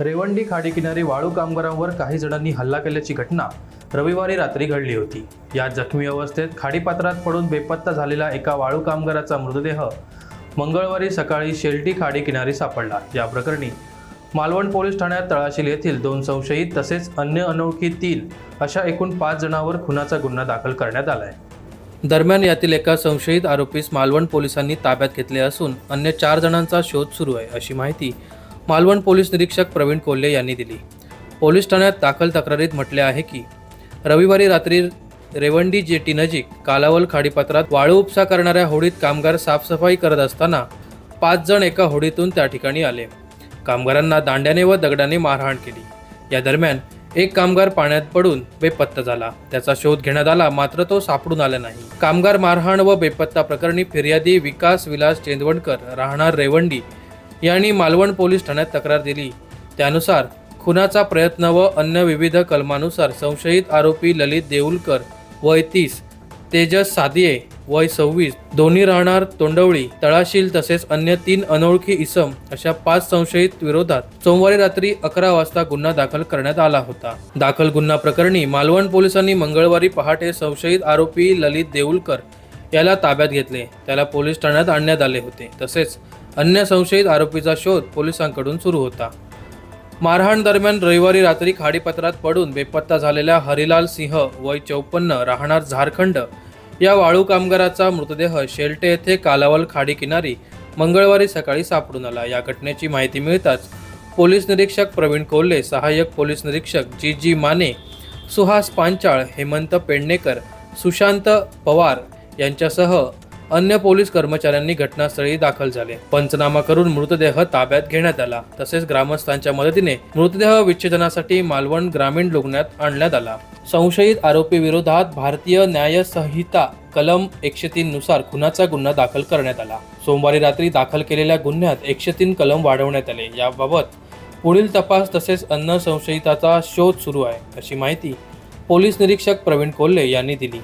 रेवंडी खाडीकिनारी वाळू कामगारांवर काही जणांनी हल्ला केल्याची घटना रविवारी रात्री घडली होती. या जखमी अवस्थेत खाडीपात्रात पडून बेपत्ता झालेला एका वाळू कामगाराचा मृतदेह मंगळवारी सकाळी शेल्टी खाडी किनारी सापडला. या प्रकरणी मालवण पोलीस ठाण्यात तळाशील येथील दोन संशयित तसेच अन्य अनोळखी तीन अशा एकूण पाच जणांवर खुनाचा गुन्हा दाखल करण्यात आला आहे दरम्यान यातील एका संशयित आरोपीस मालवण पोलिसांनी ताब्यात घेतले असून अन्य चार जणांचा शोध सुरू आहे अशी माहिती मालवण पोलीस निरीक्षक प्रवीण कोल्हे यांनी दिली. पोलीस ठाण्यात दाखल तक्रारीत म्हटले आहे की रविवारी रात्री रेवंडी जेटी नजीक कालावल खाडीपात्रात वाळू उपसा करणाऱ्या होडीत कामगार साफसफाई करत असताना पाच जण एका होडीतून त्या ठिकाणी आले. कामगारांना दांड्याने व दगडाने मारहाण केली. या दरम्यान एक कामगार पाण्यात पडून बेपत्ता झाला. त्याचा शोध घेण्यात आला मात्र तो सापडून आला नाही. कामगार मारहाण व बेपत्ता प्रकरणी फिर्यादी विकास विलास चेंदवणकर राहणार रेवंडी यांनी मालवण पोलीस ठाण्यात तक्रार दिली. त्यानुसार खुनाचा प्रयत्न व अन्य विविध कलमानुसार संशयित आरोपी ललित देऊलकर वय तीस तेजस सादिये वय सव्वीस दोन्ही राहणार तोंडवळी तळाशील तसेच अन्य तीन अनोळखी इसम अशा पाच संशयित विरोधात सोमवारी रात्री अकरा वाजता गुन्हा दाखल करण्यात आला होता. दाखल गुन्हा प्रकरणी मालवण पोलिसांनी मंगळवारी पहाटे संशयित आरोपी ललित देऊलकर याला ताब्यात घेतले. त्याला पोलीस ठाण्यात आणण्यात आले होते. तसेच अन्य संशयित आरोपीचा शोध पोलिसांकडून सुरू होता. मारहाण दरम्यान रविवारी रात्री खाडीपत्रात पडून बेपत्ता झालेल्या हरिलाल सिंह वय चौपन्न राहणार झारखंड या वाळू कामगाराचा मृतदेह शेल्टे येथे कालावल खाडी किनारी मंगळवारी सकाळी सापडून आला. या घटनेची माहिती मिळताच पोलीस निरीक्षक प्रवीण कोल्हे सहाय्यक पोलीस निरीक्षक जी जी माने सुहास पांचाळ हेमंत पेडणेकर सुशांत पवार यांच्यासह अन्य पोलीस कर्मचाऱ्यांनी घटनास्थळी दाखल झाले. पंचनामा करून मृतदेह ताब्यात घेण्यात आला. तसेच ग्रामस्थांच्या मदतीने मृतदेह विच्छेदनासाठी मालवण ग्रामीण रुग्णात आणण्यात आला. संशयित आरोपी विरोधात भारतीय न्याय संहिता कलम एकशे तीन नुसार खुनाचा गुन्हा दाखल करण्यात आला. सोमवारी रात्री दाखल केलेल्या गुन्ह्यात एकशे तीन कलम वाढवण्यात आले. याबाबत पुढील तपास तसेच अन्न संशयिताचा शोध सुरू आहे अशी माहिती पोलीस निरीक्षक प्रवीण कोल्हे यांनी दिली.